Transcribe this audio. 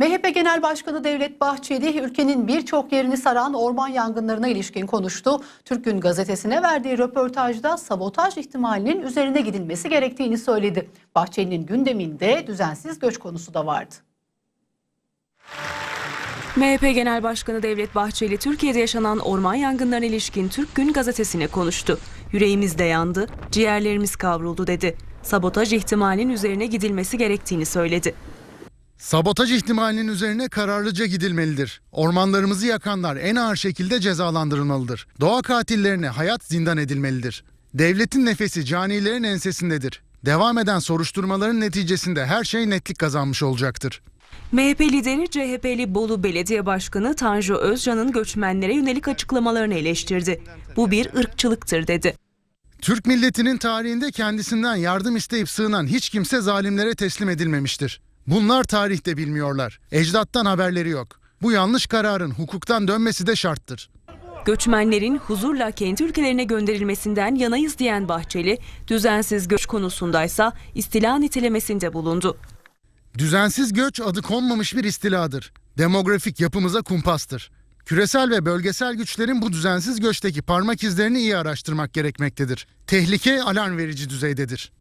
MHP Genel Başkanı Devlet Bahçeli ülkenin birçok yerini saran orman yangınlarına ilişkin konuştu. Türk Gün gazetesine verdiği röportajda sabotaj ihtimalinin üzerine gidilmesi gerektiğini söyledi. Bahçeli'nin gündeminde düzensiz göç konusu da vardı. MHP Genel Başkanı Devlet Bahçeli Türkiye'de yaşanan orman yangınlarına ilişkin Türk Gün gazetesine konuştu. Yüreğimiz de yandı, ciğerlerimiz kavruldu dedi. Sabotaj ihtimalinin üzerine gidilmesi gerektiğini söyledi. Sabotaj ihtimalinin üzerine kararlıca gidilmelidir. Ormanlarımızı yakanlar en ağır şekilde cezalandırılmalıdır. Doğa katillerine hayat zindan edilmelidir. Devletin nefesi canilerin ensesindedir. Devam eden soruşturmaların neticesinde her şey netlik kazanmış olacaktır. MHP lideri CHP'li Bolu Belediye Başkanı Tanju Özcan'ın göçmenlere yönelik açıklamalarını eleştirdi. Bu bir ırkçılıktır dedi. Türk milletinin tarihinde kendisinden yardım isteyip sığınan hiç kimse zalimlere teslim edilmemiştir. Bunlar tarihte bilmiyorlar. Ecdattan haberleri yok. Bu yanlış kararın hukuktan dönmesi de şarttır. Göçmenlerin huzurla kendi ülkelerine gönderilmesinden yanayız diyen Bahçeli, düzensiz göç konusundaysa istila nitelemesinde bulundu. Düzensiz göç adı konmamış bir istiladır. Demografik yapımıza kumpastır. Küresel ve bölgesel güçlerin bu düzensiz göçteki parmak izlerini iyi araştırmak gerekmektedir. Tehlike alarm verici düzeydedir.